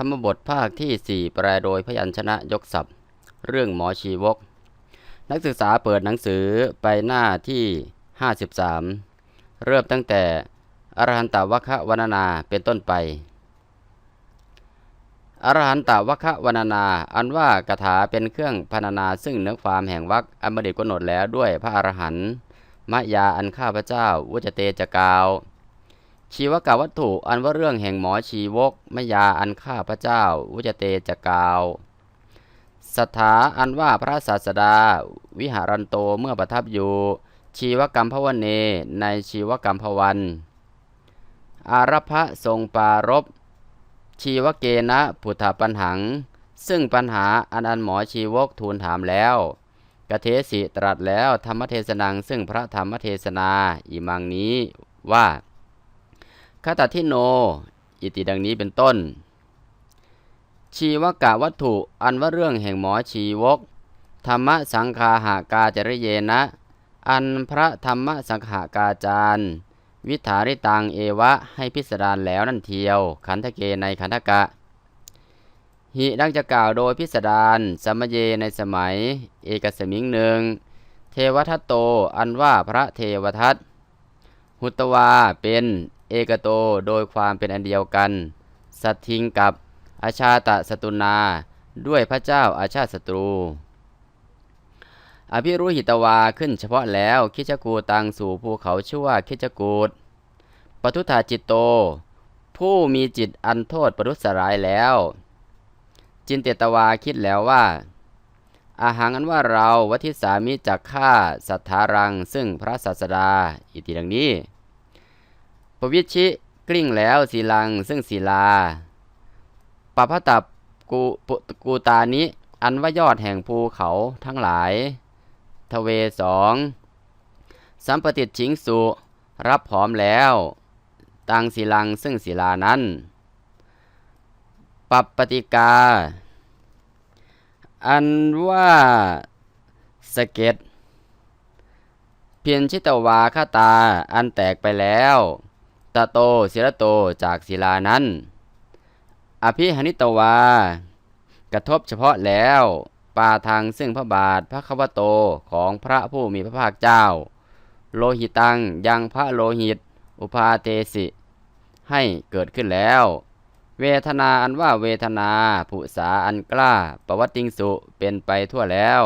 ธรรมบทภาคที่ 4 แปลโดยพยัญชนะยกศัพท์ เรื่องหมอชีวก นักศึกษาเปิดหนังสือไปหน้าที่ 53 เริ่มตั้งแต่อรหันตวัควันนาเป็นต้นไป อรหันตวัควันนา อันว่ากถาเป็นเครื่องพรรณนาซึ่งเนื้อความแห่งวักอมฤตกำหนดแล้วด้วยพระอรหันต์มะยาอันข้าพระเจ้าวุจเตจะกาว ชีวกวัตถุอันว่าเรื่องแห่งหมอชีวกมยาอันข้าพระเจ้า วุจเตจกล่าวสถาอันว่าพระศาสดา วิหารันโตเมื่อประทับอยู่ ชีวกรรมพวันเนในชีวกรรมพวัน อารพะทรงปารบชีวเกณะพุทธปัญหัง ซึ่งปัญหาอันอันหมอชีวกทูลถามแล้วกเทสิตรัสแล้วธรรมเทศนังซึ่งพระธรรมเทศนาอิมังนี้ว่า คาตทิโน อิติดังนี้เป็นต้น ชีวกะวัตถุอันว่าเรื่องแห่งหมอชีวก ธรรมสังคาหากาจริเยนะ อันพระธรรมสังขากาจารย์วิถาริตังเอวะให้พิสดารแล้วนั่นเทียว ขันธเกในขันธกะ หิดังจะกล่าวโดยพิสดารสมเยในสมัย เอกสมิงหนึ่ง เทวทัตโตอันว่าพระเทวทัตหุตวาเป็น เอกโตโดยความเป็นอันเดียวกัน สัตทิงกับอาชาตะสตุนา ด้วยพระเจ้าอาชาติศัตรู อภิรุหิตวาขึ้นเฉพาะแล้วคิจกูตังสู่ภูเขาชื่อว่าคิจกูดปทุธาจิตโต ผู้มีจิตอันโทษปรุษรายแล้ว จินเตตวาคิดแล้วว่า อาหารอันว่าเราวัติสามิจักฆ่าสัทธารังซึ่งพระศาสดา อิติดังนี้ ปวิชิกลิ้งแล้วศีลังซึ่งศีลาปพตับกูกูตานิอันว่ายอดแห่งภูเขาทั้งหลาย ทเวสองสัมปติชิงสุรับผอมแล้ว ตังศีลังซึ่งศีลานั้นปัปปติกา อันว่าสเก็ตเพียนชิตวาคาตาอันแตกไปแล้ว ตะโตศิรโตจากศิลานั้น อภิหนิตวา กระทบเฉพาะแล้ว ปาทางซึ่งพระบาทพระคัมโตของพระผู้มีพระภาคเจ้า โลหิตังยังพระโลหิต อุปาเตสิ ให้เกิดขึ้นแล้ว เวทนาอันว่าเวทนา ผุสาอันกล้าประวัติงสุเป็นไปทั่วแล้ว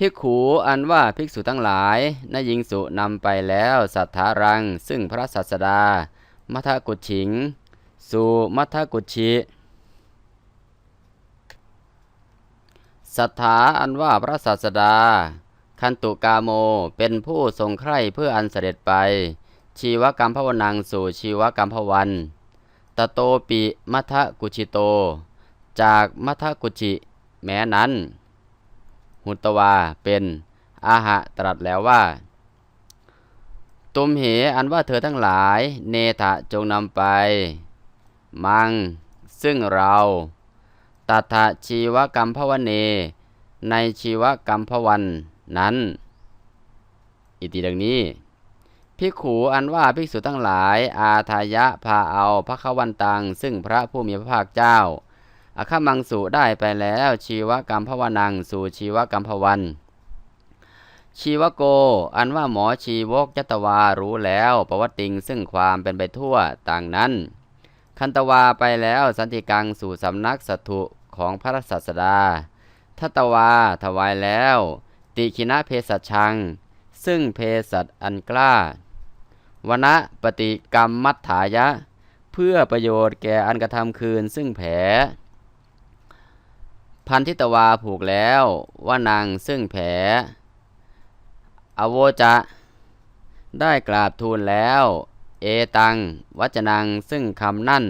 ภิกขูอันว่าภิกษุทั้งหลายนยิงสุนำไปแล้วสัทธารัง ซึ่งพระสัสดา มัทกุชิง สู่มัทกุชิสัทธาอันว่าพระสัสดา คันตุกาโมเป็นผู้ทรงใคร่เพื่ออันเสด็จไป ชีวกรรมภวนังสู่ชีวกรรมภวันตโตปิมัทกุชิโต จากมัทกุชิแม้นั้น หุตวา เป็นอาหะตรัสแล้วว่า ตุมเหอันว่าเธอทั้งหลาย เนทะจงนำไป มัง ซึ่งเราตัทะชีวกรรมภวเน ในชีวกรรมภวันนั้น อิติดังนี้พิกขูอันว่าภิกษุทั้งหลาย อาทายะพาเอาพระขวันตัง ซึ่งพระผู้มีพระภาคเจ้า อคมังสุได้ไปแล้ว ชีวกรรมภวนังสู่ชีวกรรมภวัน ชีวโก อันว่าหมอชีวกยตวารู้แล้วประวัติงซึ่งความเป็นไปทั่วต่างนั้น คันตวาไปแล้วสันติกังสู่สำนักสัตุของพระศาสดาทัตวาถวายแล้ว ติคินะเพศชัง ซึ่งเพศอันกล้าวณะปฏิกรรมมัฏฐายะ เพื่อประโยชน์แก่อันกระทำคืนซึ่งแผล พันธิตวาผูกแล้วว่านางซึ่งแผล อโวจะได้กราบทูลแล้ว เอตัง วัจนังซึ่งคำนั่น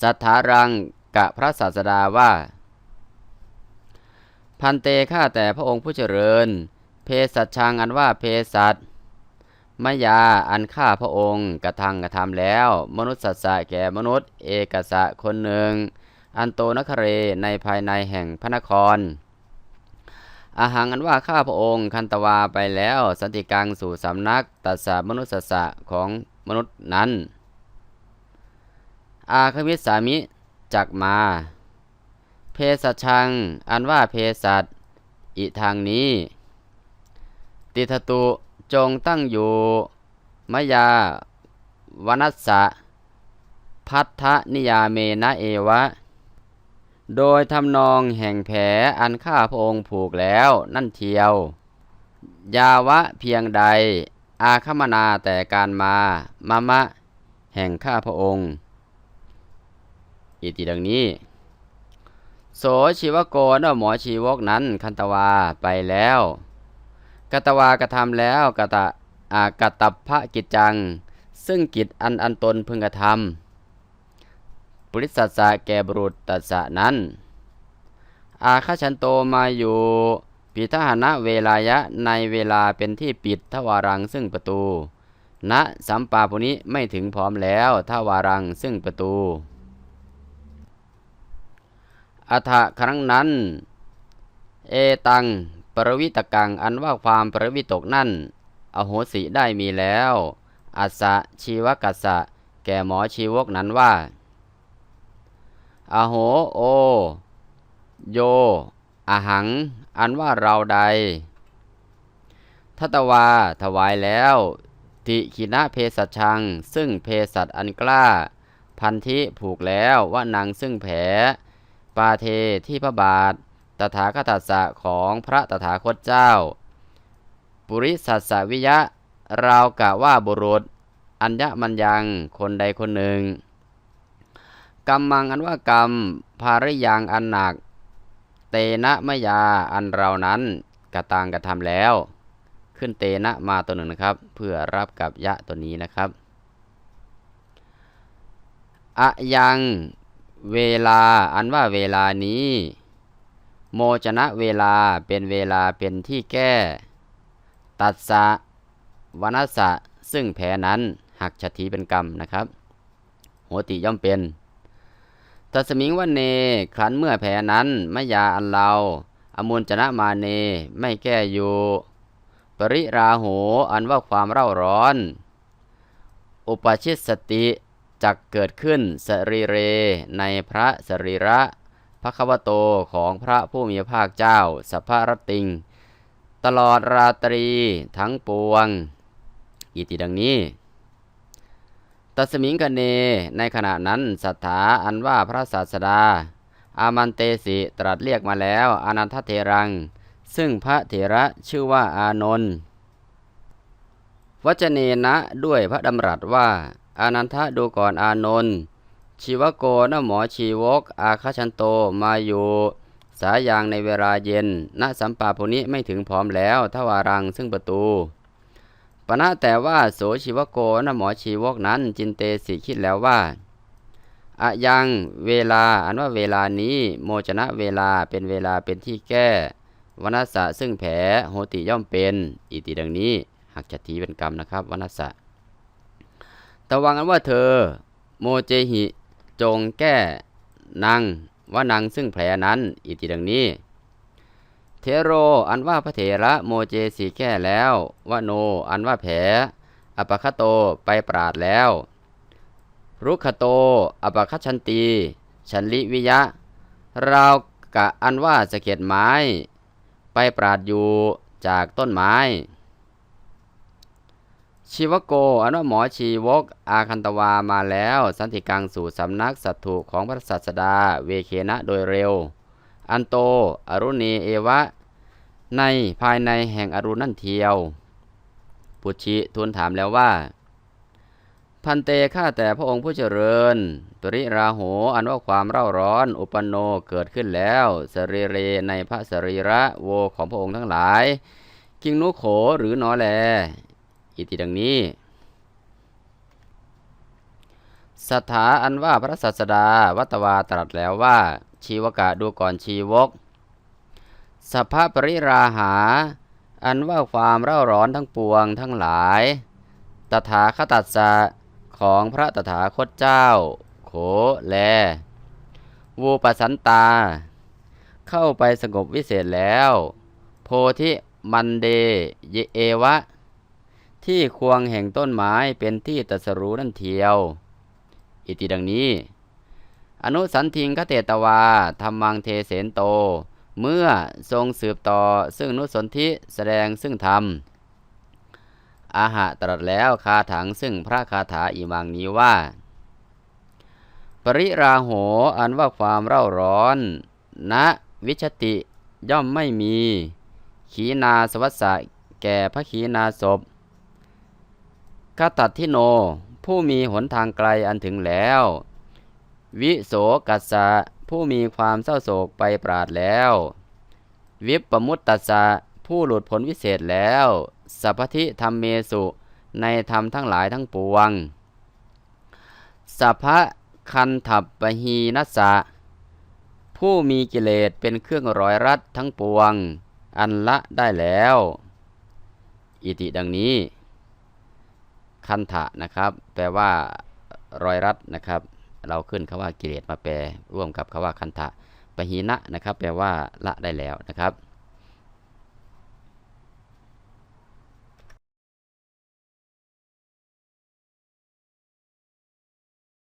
สัทธารังกะพระศาสดาว่า พันเตข้าแต่พระองค์ผู้เจริญ เพศัชังอันว่าเพศัตมยาอันฆ่าพระองค์กระทังกระทำแล้ว มนุษย์สัตสะแก่มนุษย์ เอกสะคนหนึ่ง อันโตนคเรในภายในแห่งพระนคร อาหารอันว่าข้าพระองค์คันตวาไปแล้ว สันติกังสู่สำนักตัสสะมนุสสะของมนุษย์นั้น อาคมิสามิจักมา เพศชัง อันว่าเพสัตอิทางนี้ ติทตุจงตั้งอยู่มยาวนัสสะพัทธนิยาเมนะเอวะ โดยทำนองแห่งแผลอันข้าพระองค์ผูกแล้วนั่นเทียว ยาวะเพียงใด อาคมนาแต่การมามะมะ แห่งข้าพระองค์ อิติดังนี้ โสชีวโกนหมอชีวกนั้นคันตวาไปแล้วกตวากระทำแล้วกตะอากตับพระกิจจัง ซึ่งกิจอันอันตนพึงกระทำ ปริสัสสะแก่บุรุษตัสสะนั้น อาคาชันโตมาอยู่ปิทหนะเวลายะในเวลาเป็นที่ปิดทวารังซึ่งประตู ณสัมปาปุนิไม่ถึงพร้อมแล้วทวารังซึ่งประตู อัฐครั้งนั้น เอตัง ปรวิตกังอันว่าความปรวิตกนั่น อโหสิได้มีแล้ว อัสสะชีวกัสสะแก่หมอชีวกนั้นว่า อโหโอ โย อหัง อันว่าเราใดทัตวา ถวายแล้ว ติขินะเพศชัง ซึ่งเพศอันกล้า พันธิผูกแล้วว่านางซึ่งแผล ปาเทที่พระบาท ตถาคตัสสะของพระตถาคตเจ้า ปุริสัสสวิยะราวกะว่าบุรุษ อัญญมัญยัง คนใดคนหนึ่ง กรรมังอันว่ากรรม ภาริยังอันหนัก เตนะมยาอันเรานั้นกระตังกระทำแล้ว ขึ้นเตนะมาตัวหนึ่งนะครับ เพื่อรับกับยะตัวนี้นะครับอะยังเวลาอันว่าเวลานี้ โมจนะเวลาเป็นเวลาเป็นที่แก้ ตัดสะวนัสสะซึ่งแผลนั้นหักชถีเป็นกรรมนะครับ โหติย่อมเป็น ตัสมิงวันเนครั้นเมื่อแผลนั้นมยาอันเราอมุลจนะมาเนไม่แก้อยู่ ปริราโหอันว่าความเร่าร้อน อุปชิตสติจักเกิดขึ้นสรีเรในพระสรีระพระควโตของพระผู้มีภาคเจ้าสัพพรตติง ตลอดราตรีทั้งปวง อิติดังนี้ ตัสมิงกเน ในขณะนั้นสัทธาอันว่าพระศาสดา อามันเตสิตรัสเรียกมาแล้ว อนันทเทรัง ซึ่งพระเถระชื่อว่าอานนท์วจเนนะด้วยพระดำรัสว่า อานันทะดูก่อนอานนท์ชีวโกนหมอชีวก อาคชันโตมาอยู่ สายยางในเวลาเย็นณสัมปาปุนิไม่ถึงพร้อมแล้วทวารังซึ่งประตู ปณะแต่ว่าโสชีวโกนหมอชีวกนั้นจินเตสิคิดแล้วว่าอะยังเวลาอันว่าเวลานี้ โมจนะเวลาเป็นเวลาเป็นที่แก้วนัสสะซึ่งแผลโหติย่อมเป็นอิติดังนี้หักจัตถีเป็นกรรมนะครับวนัสสะตะวังอันว่าเธอ โมเจหิ จงแก้นางว่านางซึ่งแผลนั้นอิติดังนี้ เทโร อันว่าพระเถระโมเจสีแก้แล้ววโน อันว่าแผลอปคโตไปปราดแล้ว รุขโต อปคัชชันตีชันลิวิยะ ราวกะอันว่าสะเก็ดไม้ ไปปราดอยู่จากต้นไม้ ชีวโก อันว่าหมอชีวก อาคันตวามาแล้ว สันติกังสู่สำนักสัตถุของพระศาสดาเวเคนะโดยเร็ว อันโต อรุณีเอวะ ในภายในแห่งอรุณนั่นเทียว ปุชิทูลถามแล้วว่า พันเตข้าแต่พระองค์ผู้เจริญ ปริราโหอันว่าความเร่าร้อน อุปนโนเกิดขึ้นแล้วสรีเรในพระสรีระโวของพระองค์ทั้งหลาย กิงนุโขหรือนอแล อิติดังนี้สถาอันว่าพระศาสดาวัตวาตรัสแล้วว่า ชีวกะดูก่อนชีวกสภาพปริราหา อันว่าความเร่าร้อนทั้งปวงทั้งหลาย ตถาคตัสสะของพระตถาคตเจ้า โขแล วูปสันตา เข้าไปสงบวิเศษแล้ว โพธิมันเดเยเอวะ ที่ควงแห่งต้นไม้เป็นที่ตรัสรู้นั่นเทียว อิติดังนี้ อนุสันทิงคเตตวาธรรมังเทเสนโต เมื่อทรงสืบต่อซึ่งนุสนธิแสดงซึ่งธรรม อาหะตรัสแล้วคาถังซึ่งพระคาถาอีมังนี้ว่า ปริราโหอันว่าความเร่าร้อนณวิชติย่อมไม่มี ขีนาสวัสสะแก่พระขีนาศพกตัดทิโน ผู้มีหนทางไกลอันถึงแล้ว วิโสกัสสะผู้มีความเศร้าโศกไปปราดแล้ว วิปปมุตตัสสะผู้หลุดพ้นวิเศษแล้ว สัพพธิธรรมเมสุในธรรมทั้งหลายทั้งปวง สัพพะคันถับปหีนัสสะผู้มีกิเลสเป็นเครื่องร้อยรัดทั้งปวง อันละได้แล้ว อิติดังนี้ คันทะนะครับ แปลว่า รอยรัดนะครับ เราขึ้นคำว่ากิเลสมาแปลร่วมกับคำว่าคันทะปหีนะนะครับ แปลว่าละได้แล้วนะครับ